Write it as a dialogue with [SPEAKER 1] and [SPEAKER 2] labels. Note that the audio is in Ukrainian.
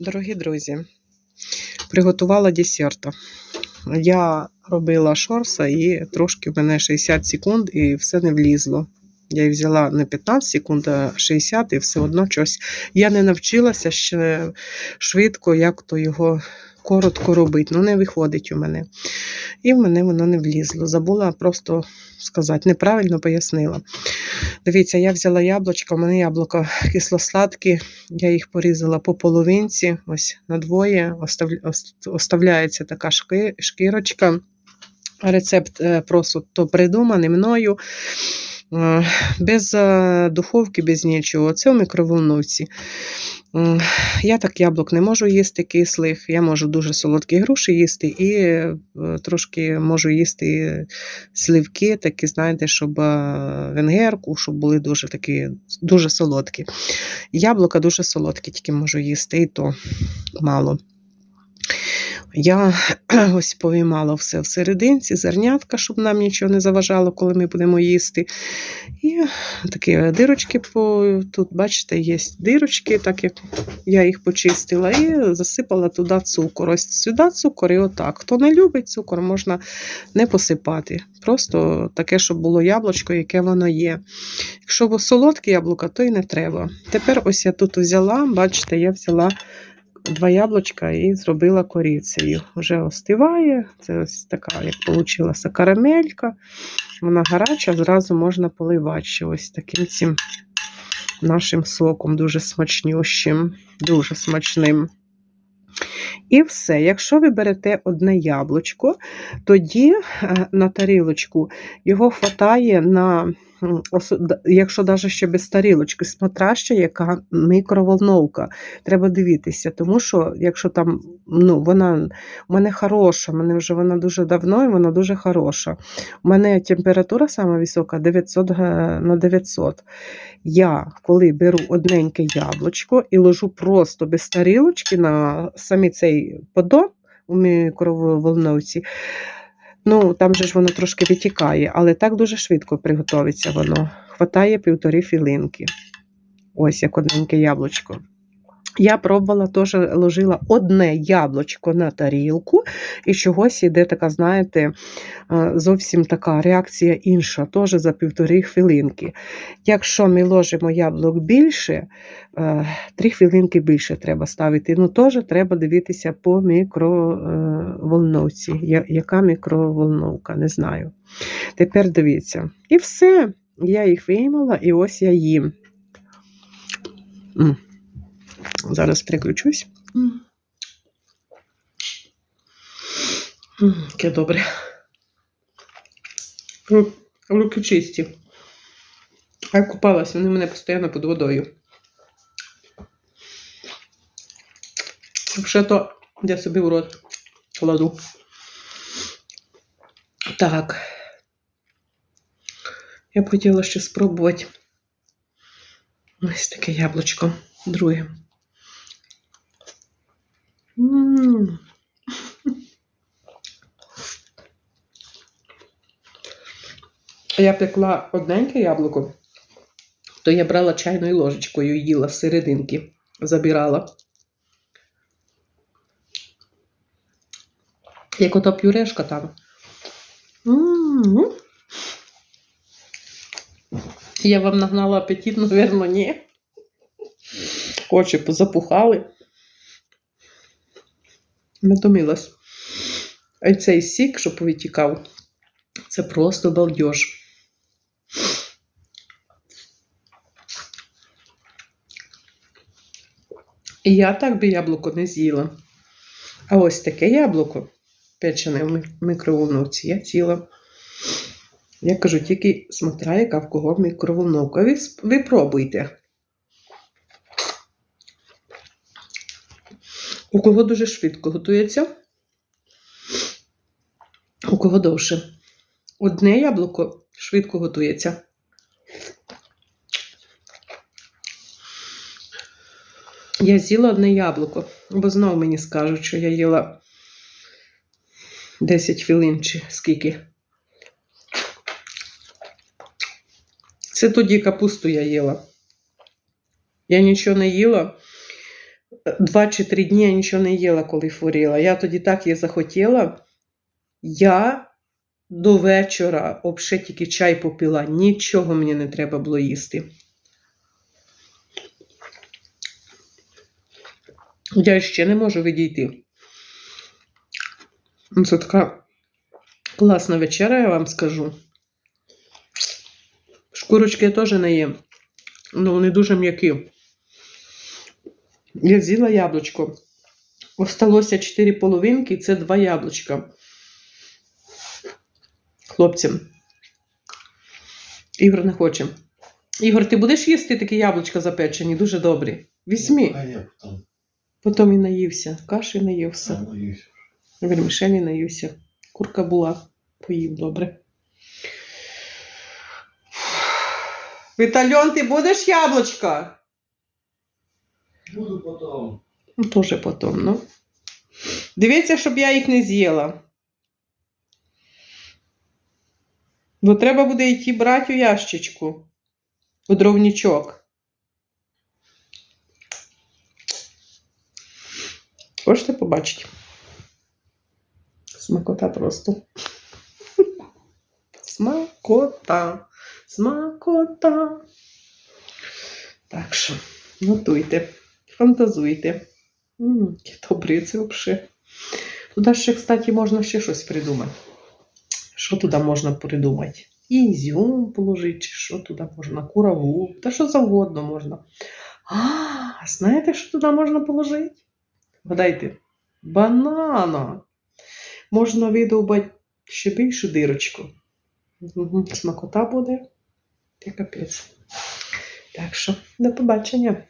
[SPEAKER 1] Дорогі друзі, приготувала десерт. Я робила шорса і трошки в мене 60 секунд і все не влізло. Я її взяла не 15 секунд, а 60 і все одно щось. Я не навчилася ще швидко, як то його коротко робити. Ну, не виходить у мене. І в мене воно не влізло. Забула просто сказати, неправильно пояснила. Дивіться, я взяла яблучко, у мене яблуко кисло-сладкі, я їх порізала по половинці, ось остав- оставляється така шкірочка. Рецепт е, просто то придуманий мною. Е, Без е, духовки, без нічого. Це у мікроволновці. Я так яблук не можу їсти кислих, я можу дуже солодкі груші їсти і е, трошки можу їсти сливки, такі, знаєте, щоб е, венгерку, щоб були дуже такі дуже солодкі. Яблука дуже солодкі, тільки можу їсти, і то мало. Я ось повиймала все всерединці, зернятка, щоб нам нічого не заважало, коли ми будемо їсти. І такі дирочки тут, бачите, є дирочки, так як я їх почистила, і засипала туди цукор. Ось сюди цукор, і отак. Хто не любить цукор, можна не посипати. Просто таке, щоб було яблучко, яке воно є. Якщо солодке яблуко, то й не треба. Тепер ось я тут взяла, бачите, я взяла два яблучка і зробила корицею. Вже остиває. Це ось така, як вийшла карамелька. Вона гаряча, зразу можна поливати ось таким цим нашим соком, дуже смачнющим, дуже смачним. І все. Якщо ви берете одне яблучко, тоді е, на тарілочку його хватає на, якщо навіть ще без тарілочки, смотря ще яка мікроволновка. Треба дивитися, тому що якщо там, ну, вона у мене хороша, у мене вже вона дуже давно і вона дуже хороша. У мене температура сама висока 900 на 900. Я, коли беру одненьке яблучко і ложу просто без тарілочки на самі цей подон у мікроволновці, ну там же ж воно трошки витікає, але так дуже швидко приготовиться воно. Хватає півтори філинки. Ось як одненьке яблучко. Я пробувала теж ложила одне яблучко на тарілку, і чогось іде така, знаєте, е, зовсім така реакція інша, теж за півтори хвилинки. Якщо ми ложимо яблук більше, е, три хвилинки більше треба ставити. Ну, теж треба дивитися по мікроволновці. Яка мікроволновка, не знаю. Тепер дивіться. І все. Я їх виймала, і ось я їм. Зараз переключусь. Яке добре. Руки чисті. Я купалась, вони мене постійно під водою. Ще то я собі в рот кладу. Так. Я б хотіла ще спробувати ось таке яблучко. Друге. М. Я пекла одненьке яблуко, то я брала чайною ложечкою і їла з серединки, забирала. Як ото пюрешка там. М. Я вам нагнала апетит, напевно, ні. Очі позапухали. Натомилась. А цей сік, що повитікав, це просто балдеж. І я так би яблуко не з'їла. А ось таке яблуко, печене в мікроволновці, я ціла. Я кажу, тільки смотря, яка в кого мікроволновка. Ви, ви пробуйте. У кого дуже швидко готується, у кого довше. Одне яблуко швидко готується. Я з'їла одне яблуко, бо знов мені скажуть, що я їла 10 хвилин чи скільки. Це тоді капусту я їла. Я нічого не їла. Два чи три дні я нічого не їла, коли хворіла. Я тоді так її захотіла. Я до вечора взагалі тільки чай попила. Нічого мені не треба було їсти. Я ще не можу відійти. Ну, Це така класна вечеря, я вам скажу. Шкурочки я теж не їм. Ну, вони дуже м'які. Я з'їла яблучко. Осталося 4 половинки, це два яблучка. Хлопцям. Ігор не хоче. Ігор, ти будеш їсти такі яблучка запечені, дуже добрі. Візьмі. Потім і наївся. Каші наївся. Вермішелі наївся. Курка була. Поїв добре. Вітальон, ти будеш яблучка?
[SPEAKER 2] Буду потом.
[SPEAKER 1] Ну, Тоже потім, ну. Дивіться, щоб я їх не з'їла. Бо треба буде йти брати у ящичку. У дровничок. Хочете побачити? Смакота просто. Смакота. Смакота. Так що, готуйте, фантазуйте. Добрі це взагалі. Туди ще, кстати, можна ще щось придумати. Що туди можна придумати? Ізюм положити, чи що туди можна, кураву, та що завгодно можна. А, знаєте, що туди можна положити? Вгадайте, банана. Можна видовбати ще більшу дирочку. Смакота буде. Та капець. Так що, до побачення.